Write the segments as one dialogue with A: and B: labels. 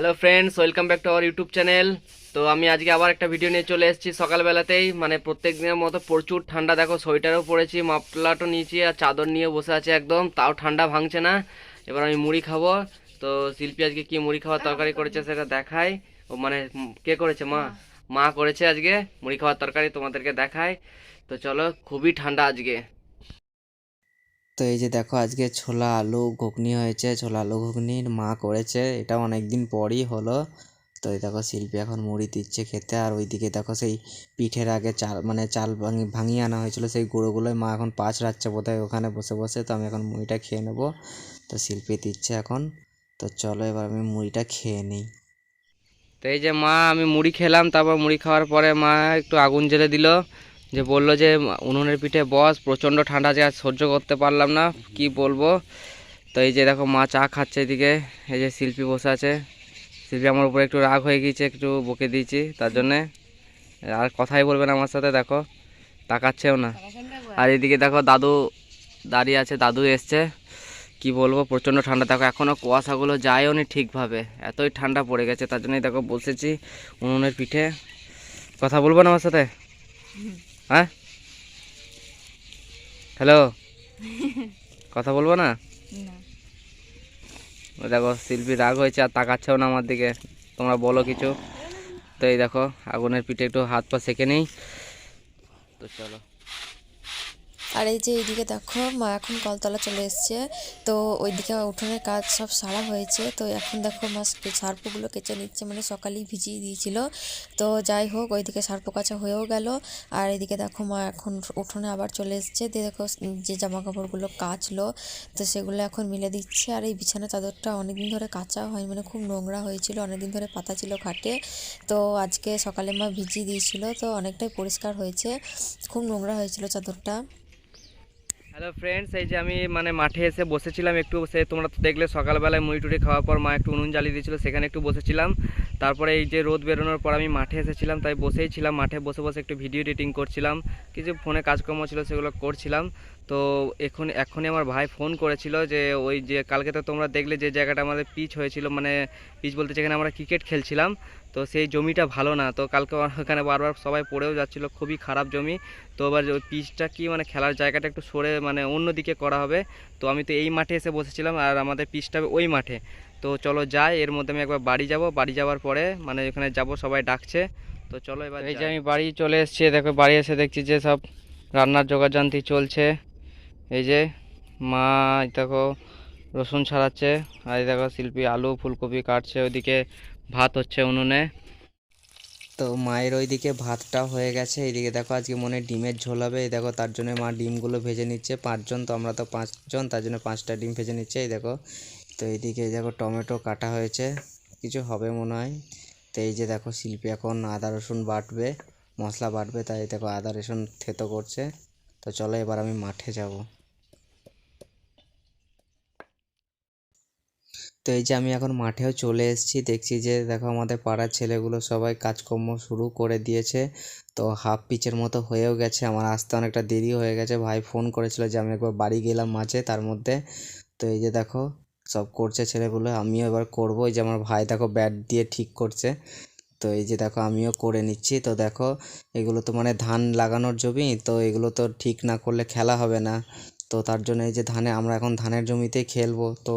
A: Hello friends welcome back to our YouTube channel তো আমি আজকে আবার একটা ভিডিও নিয়ে চলে এসেছি সকালবেলাতেই। মানে প্রত্যেক দিনের মতো প্রচুর ঠান্ডা। দেখো, সোয়েটারও পরেছি মাফলাটও নিয়েছি আর চাদর নিয়ে বসে আছে একদম। তাও ঠান্ডা ভাঙছে না। এবার আমি মুড়ি খাব। তো শিল্পী আজকে কি মুড়ি খাওয়ার তরকারি করেছে সেটা দেখাই। ও মানে কে করেছে, মা? মা করেছে আজকে মুড়ি খাওয়ার তরকারি তোমাদেরকে দেখাই। তো চলো, খুবই ঠান্ডা আজকে।
B: তো এই যে দেখো, আজকে ছোলা আলু ঘুগনি হয়েছে, ছোলা আলু ঘুগনির মা করেছে, এটা অনেক দিন পরই হলো। তো এই দেখো, শিল্পী এখন মুড়ি দিচ্ছে খেতে, আর ওইদিকে দেখো সেই পিঠের আগে চাল মানে চাল ভাঙি, ভাঙিয়ে আনা হয়েছিল, সেই গুঁড়োগুলোই মা এখন পাঁচ রাখছে বোধহয় ওখানে বসে বসে, তো আমি এখন মুড়িটা খেয়ে নেব। তো শিল্পী দিচ্ছে এখন, তো চলো এবার আমি মুড়িটা খেয়ে নিই।
A: তো এই যে মা, আমি মুড়ি খেলাম, তারপর মুড়ি খাওয়ার পরে মা একটু আগুন জ্বেলে দিল। যে বলল যে, উনুনের পিঠে বস, প্রচণ্ড ঠান্ডা যে সহ্য করতে পারলাম না, কি বলব? তো এই যে দেখো, মা চা খাচ্ছে এদিকে, এই যে শিল্পী বসে আছে। শিল্পী আমার উপরে একটু রাগ হয়ে গিয়েছে, একটু বকে দিয়েছি, তার জন্যে। আর কথাই বলবে না আমার সাথে, দেখো, তাকাচ্ছেও না। আর এদিকে দেখো, দাদু দাঁড়িয়ে আছে, দাদু এসছে। কি বলব, প্রচণ্ড ঠান্ডা। দেখো এখনও কুয়াশাগুলো যায়ও নি ঠিকভাবে, এতই ঠান্ডা পড়ে গেছে, তার জন্যই দেখো বসেছি উনুনের পিঠে। কথা বলব না আমার সাথে? হ্যাঁ? হ্যালো কথা বলব না। দেখো শিল্পী রাগ হয়েছে আর তাকাচ্ছেও না আমার দিকে। তোমরা বলো কিছু। তো এই দেখো আগুনের পিঠে একটু হাত পা সেঁকে নেই। তো চলো।
C: আর এই যে এইদিকে দেখো, মা এখন কলতলা চলে এসছে। তো ওইদিকে উঠোনের কাজ সব সারা হয়েছে। তো এখন দেখো মা সার্পগুলো কেচে নিচ্ছে মানে সকালেই ভিজিয়ে দিয়েছিল। তো যাই হোক, ওইদিকে সার্প কাচা হয়েও গেল। আর এদিকে দেখো মা এখন উঠোনে আবার চলে এসছে। দিয়ে দেখো যে জামা কাপড়গুলো কাচলো, তো সেগুলো এখন মিলে দিচ্ছে। আর এই বিছানা চাদরটা অনেকদিন ধরে কাচা হয় মানে খুব নোংরা হয়েছিল। অনেকদিন ধরে পাতা ছিল খাটে। তো আজকে সকালে মা ভিজিয়ে দিয়েছিল। তো অনেকটাই পরিষ্কার হয়েছে। খুব নোংরা হয়েছিল চাদরটা।
A: হ্যালো ফ্রেন্ডস এই যে আমি মানে মাঠে এসে বসেছিলাম, একটু সে তোমরা তো দেখলে সকালবেলায় মুড়ি টুড়ি খাওয়ার পর মা একটু উনুন জ্বালিয়ে দিয়েছিল, সেখানে একটু বসেছিলাম। তারপরে এই যে রোদ বেরোনোর পর আমি মাঠে এসেছিলাম, তাই বসেই ছিলাম, মাঠে বসে বসে একটু ভিডিও এডিটিং করছিলাম। কিছু ফোনে কাজকর্ম ছিল, সেগুলো করছিলাম। তো এখন, এখনই আমার ভাই ফোন করেছিল যে ওই যে, কালকে তো তোমরা দেখলে যে জায়গাটা আমাদের পিচ হয়েছিল মানে পিচ বলতে যেখানে আমরা ক্রিকেট খেলছিলাম তো সেই জমিটা ভালো না। তো কালকে ওখানে বারবার সবাই পড়েও যাচ্ছিল খুবই খারাপ জমি। তো এবার ওই পিচটা কি মানে খেলার জায়গাটা একটু সরে মানে অন্য দিকে করা হবে। তো আমি তো এই মাঠে এসে বসেছিলাম আর আমাদের পিচটা ওই মাঠে। তো চলো যাই এর মধ্যে আমি একবার বাড়ি যাব। বাড়ি যাওয়ার পরে মানে এখানে যাব সবাই ডাকছে। তো চলো এবার এই যে আমি বাড়ি চলে এসেছি দেখো বাড়ি এসে দেখছি যে সব রান্নার যোগাযান্তি চলছে। এই যে মা দেখো রসুন ছাড়াচ্ছে। আর দেখো শিল্পী আলু ফুলকপি কাটছে ওইদিকে। ভাত হচ্ছে উনুনে।
B: তো মায়ের ওইদিকে ভাতটা হয়ে গেছে। এইদিকে দেখো আজকে মনে ডিমের ঝোল হবে। এই দেখো তার জন্য মা ডিমগুলো ভেজে নিচ্ছে। পাঁচজন, তো আমরা তো পাঁচজন, তার জন্য পাঁচটা ডিম ভেজে নিচ্ছে। এই দেখো, তো এইদিকে এই দেখো টমেটো কাটা হয়েছে। কিছু হবে মনে হয়। তো এই যে দেখো শিল্পী এখন আদা, রসুন বাটবে, মশলা বাটবে, তাই দেখো আদা, রসুন থেতো করছে। তো চলো এবার আমি মাঠে যাব। তো এই যে আমি এখন মাঠেও চলে এসেছি, দেখছি যে দেখো আমাদের পাড়ার ছেলেগুলো সবাই কাজকর্ম শুরু করে দিয়েছে। তো হাফ পিচের মতো হয়েও গেছে, আমার আসতে অনেকটা দেরি হয়ে গেছে। ভাই ফোন করেছিল যে আমি একবার বাড়ি গেলাম মাঝে তার মধ্যে। তো এই যে দেখো সব করছে ছেলেগুলো, আমিও এবার করব। এই যে আমার ভাই দেখো ব্যাট দিয়ে ঠিক করছে। তো এই যে দেখো আমিও করে নিচ্ছি। তো দেখো এগুলো তো মানে ধান লাগানোর জমি, তো এগুলো তো ঠিক না করলে খেলা হবে না। তো তার জন্য এই যে ধানে, আমরা এখন ধানের জমিতেই খেলব। তো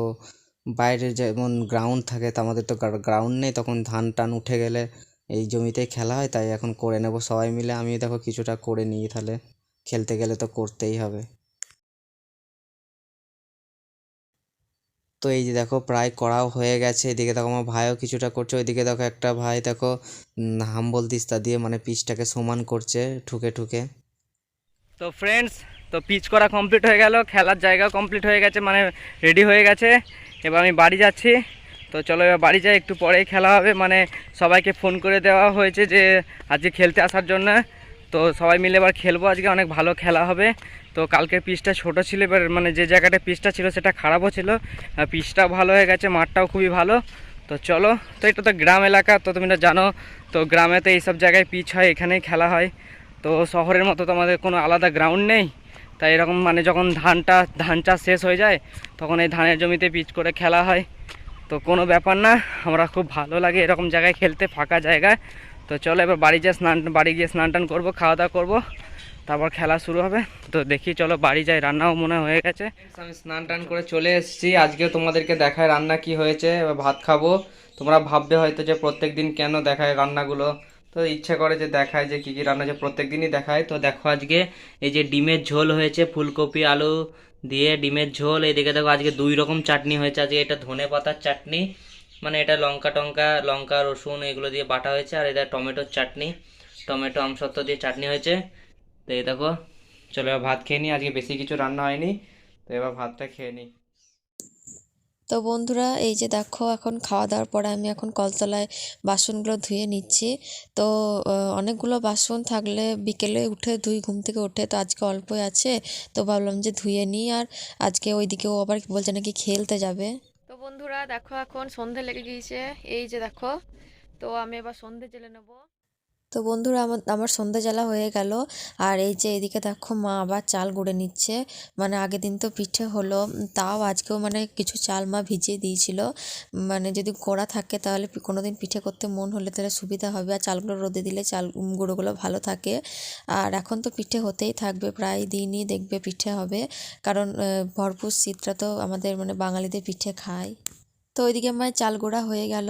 B: বাইরে যেমন গ্রাউন্ড থাকে, তো আমাদের তো গ্রাউন্ড নেই, তখন ধান টান উঠে গেলে এই জমিতেই খেলা হয়, তাই এখন করে নেব সবাই মিলে। আমি দেখো কিছুটা করে নিই তাহলে, খেলতে গেলে তো করতেই হবে। তো এই যে দেখো, প্রায় করাও হয়ে গেছে, এদিকে দেখো আমার ভাইও কিছুটা করছে, ওইদিকে দেখো একটা ভাই দেখো হাম্বল দিস্তা দিয়ে মানে পিচটাকে সমান করছে ঠুকে ঠুকে।
A: তো ফ্রেন্ডস তো পিচ করা কমপ্লিট হয়ে গেল, খেলার জায়গা কমপ্লিট হয়ে গেছে মানে রেডি হয়ে গেছে। এবার আমি বাড়ি যাচ্ছি। তো চলো এবার বাড়ি যাই, একটু পরেই খেলা হবে। মানে সবাইকে ফোন করে দেওয়া হয়েছে যে, আজকে খেলতে আসার জন্য। তো সবাই মিলে এবার খেলব। আজকে অনেক ভালো খেলা হবে। তো কালকের পিচটা ছোট ছিল, এবার মানে যে জায়গাটা পিচটা ছিল, সেটা খারাপও ছিল। পিচটাও ভালো হয়ে গেছে, মাঠটাও খুবই ভালো। তো চলো, তো এটা তো গ্রাম এলাকা, তো তুমি তো জানো। তো গ্রামে তো এইসব জায়গায় পিচ হয়, এখানেই খেলা হয়। তো শহরের মতো তোমাদের কোনো আলাদা গ্রাউন্ড নেই। তাই এরকম মানে যখন ধানটা, ধান চাষ শেষ হয়ে যায়, তখন এই ধানের জমিতে পিচ করে খেলা হয়। তো কোনো ব্যাপার না, আমরা খুব ভালো লাগে এরকম জায়গায় খেলতে, ফাঁকা জায়গায় তো চলো এবার বাড়ি যেয়ে স্নান, বাড়ি গিয়ে স্নান টান করব খাওয়া দাওয়া করব। তারপর খেলা শুরু হবে। তো দেখি চলো বাড়ি যাই, রান্নাও মনে হয়ে গেছে। আমি স্নান টান করে চলে এসেছি। আজকে তোমাদেরকে দেখায় রান্না কি হয়েছে, এবার ভাত খাব। তোমরা ভাববে হয়তো যে প্রত্যেক দিন কেন দেখায় রান্নাগুলো। তো ইচ্ছে করে যে দেখায় যে কী কী রান্না যে প্রত্যেক দিনই দেখায়। তো দেখো আজকে এই যে ডিমের ঝোল হয়েছে, ফুলকপি, আলু দিয়ে ডিমের ঝোল। এইদিকে দেখো আজকে দুই রকম চাটনি হয়েছে। আজকে এটা ধনে পাতার চাটনি মানে এটা লঙ্কা টঙ্কা, লঙ্কা, রসুন এগুলো দিয়ে বাটা হয়েছে। আর এটা টমেটোর চাটনি, টমেটো আমসত্ব দিয়ে চাটনি হয়েছে। তো এই দেখো, চলো এবার ভাত খেয়ে নিই। আজকে বেশি কিছু রান্না হয়নি, তো এবার ভাতটা খেয়ে নিই।
C: তো বন্ধুরা, এই যে দেখো, এখন খাওয়া দাওয়ার পরে আমি এখন কলতলায় বাসনগুলো ধুয়ে নিচ্ছি। তো অনেকগুলো বাসন থাকলে বিকেলে উঠে ধুই ঘুম থেকে উঠে তো আজকে অল্পই আছে। তো ভাবলাম যে ধুয়ে নিই, আর আজকে ওইদিকেও আবার বলছে নাকি খেলতে যাবে। তো বন্ধুরা, দেখো এখন সন্ধে লেগে গিয়েছে। এই যে দেখো, তো আমি এবার সন্ধে জেলে নেব। তো বন্ধুরা আমার আমার জ্বালা হয়ে গেল। আর এই যে এদিকে দেখো মা আবার চাল গুঁড়ে নিচ্ছে। মানে আগের দিন তো পিঠে হলো, তাও আজকেও মানে কিছু চাল মা ভিজিয়ে দিয়েছিল। মানে যদি গোড়া থাকে তাহলে কোনো দিন পিঠে করতে মন হলে তাহলে সুবিধা হবে। আর চালগুলো রোদে দিলে চাল গুঁড়োগুলো ভালো থাকে। আর এখন তো পিঠে হতেই থাকবে, প্রায় দিনই দেখবে পিঠে হবে। কারণ ভরপুর শীতটা তো আমাদের মানে বাঙালিদের পিঠে খায়। তো ওইদিকে আমার চাল গোড়া হয়ে গেল।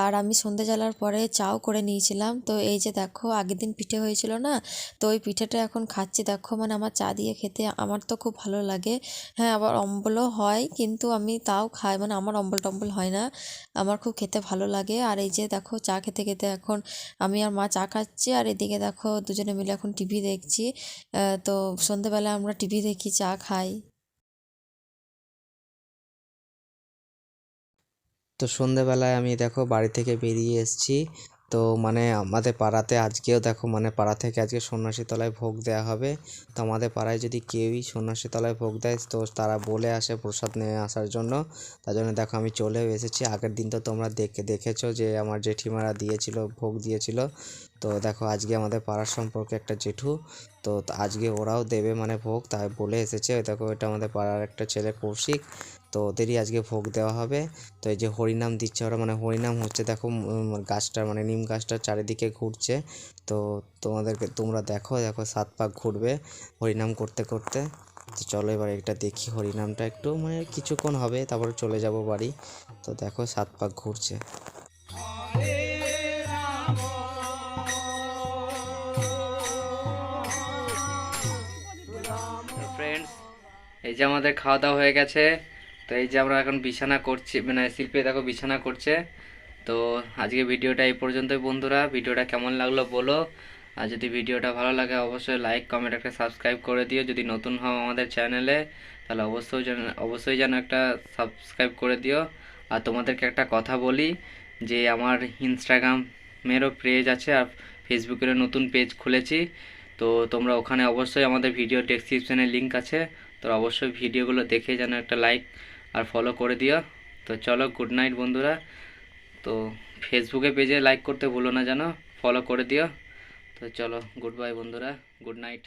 C: আর আমি সন্ধে জ্বালার পরে চাও করে নিয়েছিলাম। তো এই যে দেখো, আগের দিন পিঠে হয়েছিল না? তো ওই পিঠেটা এখন খাচ্ছি। দেখো মানে আমার চা দিয়ে খেতে আমার তো খুব ভালো লাগে। হ্যাঁ আবার অম্বলও হয়, কিন্তু আমি তাও খাই। মানে আমার অম্বল টম্বল হয় না। আমার খুব খেতে ভালো লাগে। আর এই যে দেখো, চা খেতে খেতে এখন আমি আর মা চা খাচ্ছি। আর এদিকে দেখো, দুজনে মিলে এখন টিভি দেখছি। তো সন্ধেবেলা আমরা টিভি দেখি, চা খাই।
B: তো সন্ধেবেলায় আমি দেখো বাড়ি থেকে বেরিয়ে এসেছি। তো মানে আমাদের পাড়াতে আজকেও দেখো মানে পাড়া থেকে আজকে সন্ন্যাসী তলায় ভোগ দেওয়া হবে। তো আমাদের পাড়ায় যদি কেউই সন্ন্যাসী তলায় ভোগ দেয়, তো তারা বলে আসে প্রসাদ নিয়ে আসার জন্য। তার জন্য দেখো আমি চলেও এসেছি। আগের দিন তো তোমরা দেখে, দেখেছ যে আমার জেঠিমারা দিয়েছিল, ভোগ দিয়েছিল। তো দেখো আজকে আমাদের পাড়ার সম্পর্কে একটা জেঠু। তো আজকে ওরাও দেবে মানে ভোগ, তাই বলে এসেছে। দেখো এটা আমাদের পাড়ার একটা ছেলে কৌশিক। তো ওদেরই আজকে ভোগ দেওয়া হবে। তো এই যে হরিনাম দিচ্ছে ওরা মানে হরিনাম হচ্ছে দেখো গাছটা মানে নিম গাছটার চারিদিকে ঘুরছে। তো তোমাদেরকে, তোমরা দেখো দেখো সাত পাক ঘুরবে হরিনাম করতে করতে। তো চলো এবার এটা দেখি হরিনামটা একটু মানে কিছুক্ষণ হবে, তারপরে চলে যাব বাড়ি। তো দেখো সাত পাক ঘুরছে।
A: এই যে আমাদের খাওয়া দাওয়া হয়ে গেছে। তো এই যে আমরা এখন বিছানা করছি মানে শিল্পী দেখো বিছানা করছে। তো আজকে ভিডিওটা এই পর্যন্তই বন্ধুরা। ভিডিওটা কেমন লাগল বলো। আর যদি ভিডিওটা ভালো লাগে, অবশ্যই লাইক কমেন্ট একটা সাবস্ক্রাইব করে দিও। যদি নতুন হও আমাদের চ্যানেলে তাহলে অবশ্যই যেন অবশ্যই যেন একটা সাবস্ক্রাইব করে দিও। আর তোমাদেরকে একটা কথা বলি, যে আমার ইনস্টাগ্রামেরও পেজ আছে, আর ফেসবুকেরও নতুন পেজ খুলেছি। তো তোমরা ওখানে অবশ্যই আমাদের ভিডিও ডেসক্রিপশনে লিংক আছে। তো অবশ্যই ভিডিওগুলো দেখে যেন একটা লাইক আর ফলো করে দিও। তো চলো গুড নাইট বন্ধুরা। তো ফেসবুকে পেজে লাইক করতে ভুলো না যেন ফলো করে দিও। তো চলো গুড বাই বন্ধুরা গুড নাইট